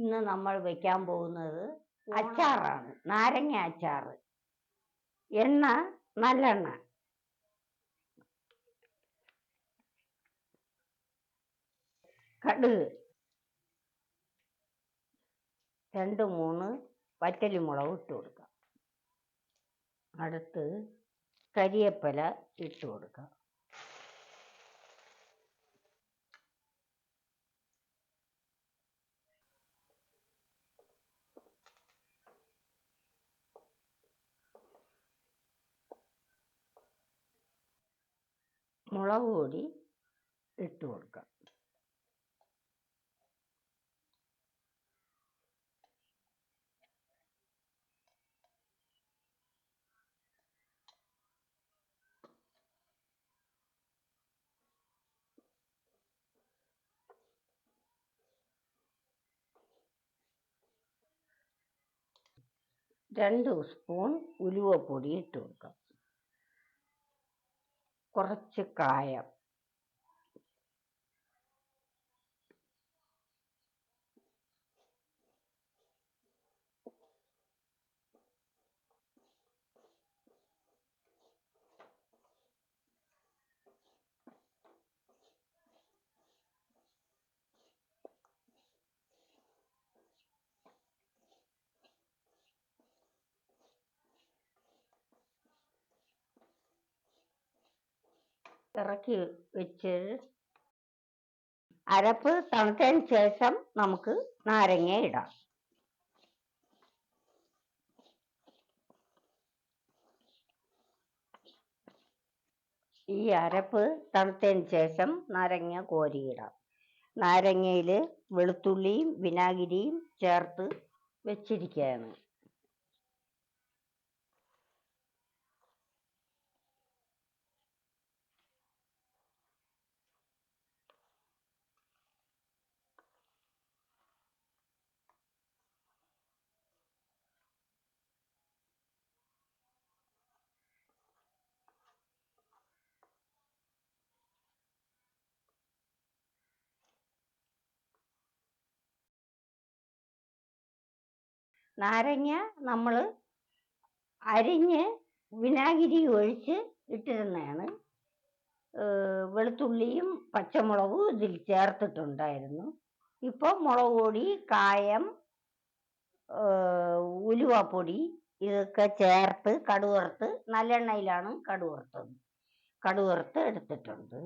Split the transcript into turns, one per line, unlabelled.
ഇന്ന് നമ്മൾ വെക്കാൻ പോകുന്നത് അച്ചാറാണ്. നാരങ്ങ അച്ചാറ് എണ്ണ നല്ലെണ്ണ. കടുക്. രണ്ട് മൂന്ന് വറ്റലിമുളക് ഇട്ട് കൊടുക്കാം. അടുത്ത് കരിയപ്പല ഇട്ട് കൊടുക്കാം. മുളക് പൊടി ഇട്ട് കൊടുക്കാം. രണ്ട് സ്പൂൺ ഉലുവപ്പൊടി ഇട്ട് കൊടുക്കാം. കുറച്ച് കായം. ഇറക്കി വെച്ച് അരപ്പ് തണുത്തതിന് ശേഷം നമുക്ക് നാരങ്ങ ഇടാം. ഈ അരപ്പ് തണുത്തതിന് ശേഷം നാരങ്ങ കോരിയിടാം നാരങ്ങയിൽ വെളുത്തുള്ളിയും വിനാഗിരിയും ചേർത്ത് വെച്ചിരിക്കുകയാണ്. നാരങ്ങ നമ്മൾ അരിഞ്ഞ് വിനാഗിരി ഒഴിച്ച് ഇട്ടിരുന്നതാണ്. വെളുത്തുള്ളിയും പച്ചമുളകും ഇതിൽ ചേർത്തിട്ടുണ്ടായിരുന്നു. ഇപ്പോൾ മുളക് പൊടി കായം ഉലുവപ്പൊടി ഇതൊക്കെ ചേർത്ത് കടുവറുത്ത് നല്ലെണ്ണയിലാണ് കടുവറുത്തത്. കടുവറുത്ത് എടുത്തിട്ടുണ്ട്.